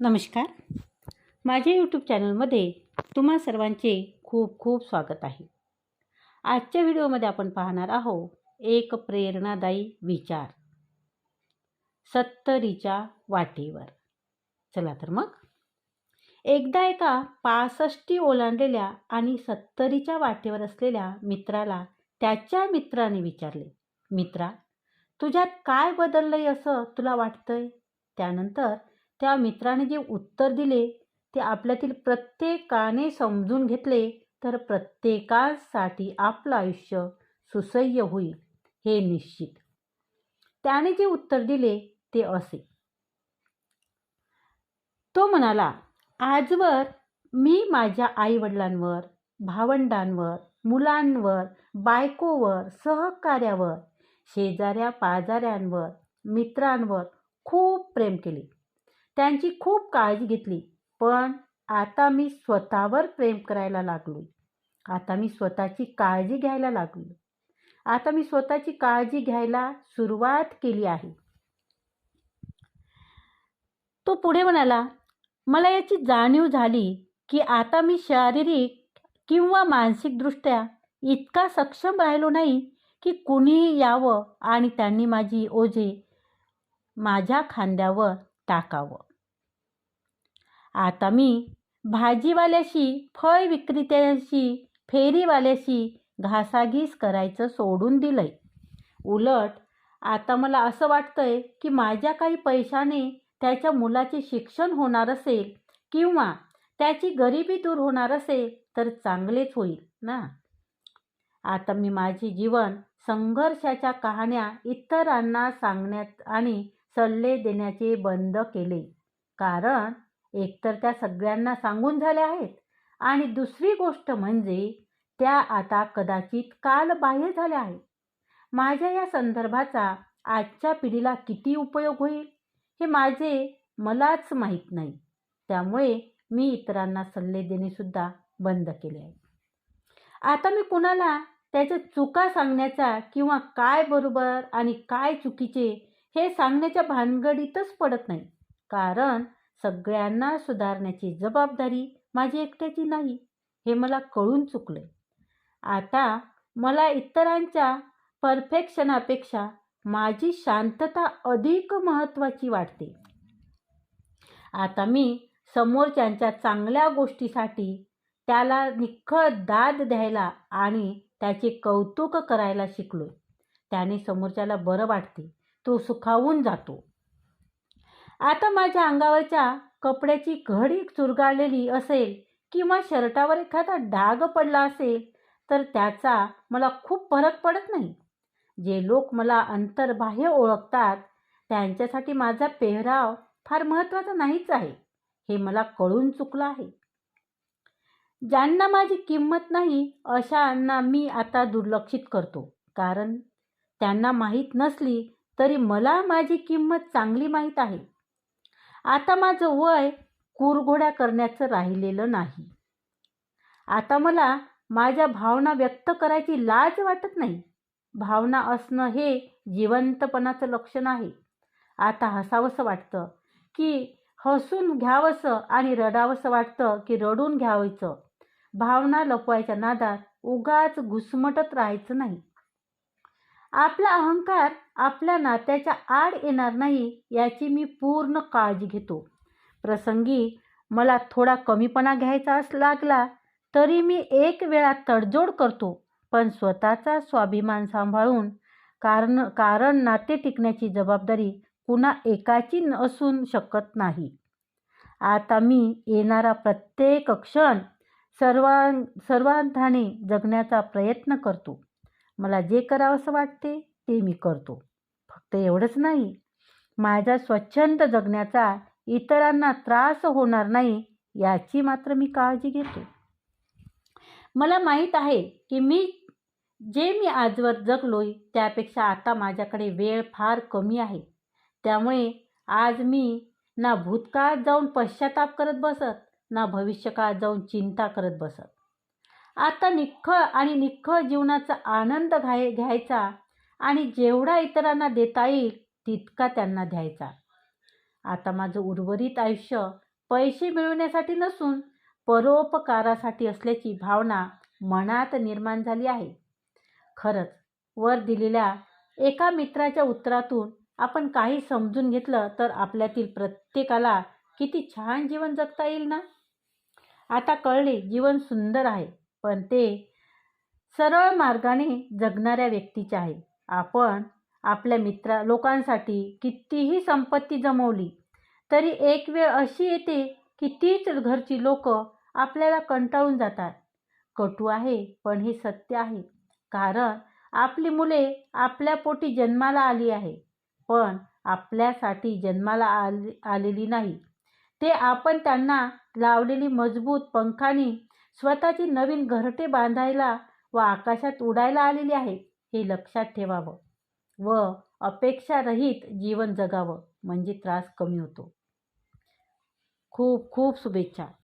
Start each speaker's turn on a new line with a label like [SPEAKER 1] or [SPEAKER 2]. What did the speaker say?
[SPEAKER 1] नमस्कार. माझ्या यूट्यूब चॅनलमध्ये तुम्हा सर्वांचे खूप खूप स्वागत आहे. आजच्या व्हिडिओमध्ये आपण पाहणार आहोत एक प्रेरणादायी विचार. सत्तरीच्या वाटेवर. चला तर मग. एकदा एका पासष्टी ओलांडलेल्या आणि सत्तरीच्या वाटेवर असलेल्या मित्राला त्याच्या मित्राने विचारले मित्रा तुझ्यात काय बदललंय असं तुला वाटतंय? त्यानंतर त्या मित्राने जे उत्तर दिले ते आपल्यातील प्रत्येकाने समजून घेतले तर प्रत्येकासाठी आपलं आयुष्य सुसह्य होईल हे निश्चित. त्याने जे उत्तर दिले ते असे. तो म्हणाला आजवर मी माझ्या आईवडिलांवर भावंडांवर मुलांवर बायकोवर सहकार्यावर शेजाऱ्या पाजाऱ्यांवर मित्रांवर खूप प्रेम केले. त्यांची खूप काळजी घेतली. पण आता मी स्वतःवर प्रेम करायला लागलो आता मी स्वतःची काळजी घ्यायला लागलो आता मी स्वतःची काळजी घ्यायला सुरुवात केली आहे. तो पुढे म्हणाला मला याची जाणीव झाली की आता मी शारीरिक किंवा मानसिकदृष्ट्या इतका सक्षम राहिलो नाही की कुणीही यावं आणि त्यांनी माझी ओझे माझ्या खांद्यावर टाकावं. आता मी भाजीवाल्याशी फळ विक्रेत्याशी फेरीवाल्याशी घासाघीस करायचं सोडून दिलंय. उलट आता मला असं वाटतंय की माझ्या काही पैशाने त्याच्या मुलाचे शिक्षण होणार असेल किंवा त्याची गरिबी दूर होणार असेल तर चांगलेच होईल ना? आता मी माझे जीवन संघर्षाच्या कहाण्या इतरांना सांगण्यात आणि सल्ले देण्याचे बंद केले. कारण एकतर त्या सगळ्यांना सांगून झाल्या आहेत आणि दुसरी गोष्ट म्हणजे त्या आता कदाचित कालबाह्य झाल्या आहेत. माझ्या या संदर्भाचा आजच्या पिढीला किती उपयोग होईल हे माझे मलाच माहीत नाही. त्यामुळे मी इतरांना सल्ले देणेसुद्धा बंद केले आहे आता मी कुणाला त्याच्या चुका सांगण्याचा किंवा काय बरोबर आणि काय चुकीचे हे सांगण्याच्या भानगडीतच पडत नाही. कारण सगळ्यांना सुधारण्याची जबाबदारी माझी एकट्याची नाही हे मला कळून चुकलं आता मला इतरांच्या परफेक्शनापेक्षा माझी शांतता अधिक महत्त्वाची वाटते. आता मी समोरच्यांच्या चांगल्या गोष्टीसाठी त्याला निखळ दाद द्यायला आणि त्याचे कौतुक करायला शिकलो त्याने समोरच्याला बरं वाटते. तो सुखावून जातो. आता माझ्या अंगावरच्या कपड्याची घडी चुरगाळलेली असेल किंवा शर्टावर एखादा डाग पडला असेल तर त्याचा मला खूप फरक पडत नाही. जे लोक मला अंतर्बाह्य ओळखतात त्यांच्यासाठी माझा पेहराव फार महत्त्वाचा नाहीच आहे हे मला कळून चुकलं आहे. ज्यांना माझी किंमत नाही अशांना मी आता दुर्लक्षित करतो कारण त्यांना माहीत नसली तरी मला माझी किंमत चांगली माहीत आहे. आता माझं वय कुरघोड्या करण्याचं राहिलेलं नाही. आता मला माझ्या भावना व्यक्त करायची लाज वाटत नाही. भावना असणं हे जिवंतपणाचं लक्षण आहे. आता हसावंसं वाटतं की हसून घ्यावंसं आणि रडावंसं वाटतं की रडून घ्यावायचं भावना लपवायच्या नादात उगाच घुसमटत राहायचं नाही. आपला अहंकार आपल्या नात्याच्या आड येणार नाही याची मी पूर्ण काळजी घेतो. प्रसंगी मला थोडा कमीपणा घ्यायचा अस लागला तरी मी एक वेळा तडजोड करतो पण स्वतःचा स्वाभिमान सांभाळून कारण कारण नाते टिकण्याची जबाबदारी कुणा एकाची असून शकत नाही. आता मी येणारा प्रत्येक क्षण सर्वां सर्वांधाने जगण्याचा प्रयत्न करतो. मला जे करावंसं वाटते ते मी करतो. फक्त एवढंच नाही माझ्या स्वच्छंद जगण्याचा इतरांना त्रास होणार नाही याची मात्र मी काळजी घेतो. मला माहीत आहे की मी जे मी आजवर जगलोय त्यापेक्षा आता माझ्याकडे वेळ फार कमी आहे. त्यामुळे आज मी ना भूतकाळात जाऊन पश्चाताप करत बसत ना भविष्यकाळात जाऊन चिंता करत बसत. आता निखळ आणि निखळ जीवनाचा आनंद घाय घ्यायचा आणि जेवढा इतरांना देता येईल तितका त्यांना द्यायचा. आता माझं उर्वरित आयुष्य पैसे मिळवण्यासाठी नसून परोपकारासाठी असल्याची भावना मनात निर्माण झाली आहे. खरंच वर दिलेल्या एका मित्राच्या उत्तरातून आपण काही समजून घेतलं तर आपल्यातील प्रत्येकाला किती छान जीवन जगता येईल ना? आता कळले जीवन सुंदर आहे. पण ते सरळ मार्गाने जगणाऱ्या व्यक्तीचे आहे. आपण आपल्या मित्रा लोकांसाठी कितीही संपत्ती जमवली तरी एक वेळ अशी येते की तीच घरची लोक आपल्याला कंटाळून जातात. कटू आहे पण हे सत्य आहे. कारण आपली मुले आपल्या पोटी जन्माला आली आहे पण आपल्यासाठी जन्माला आले आलेली नाही. ते आपण त्यांना लावलेली मजबूत पंखानी स्वतःची नवीन घरटे बांधायला व आकाशात उडायला आलेली आहे हे लक्षात ठेवावं. व अपेक्षारहित जीवन जगावं म्हणजे त्रास कमी होतो. खूप खूप शुभेच्छा.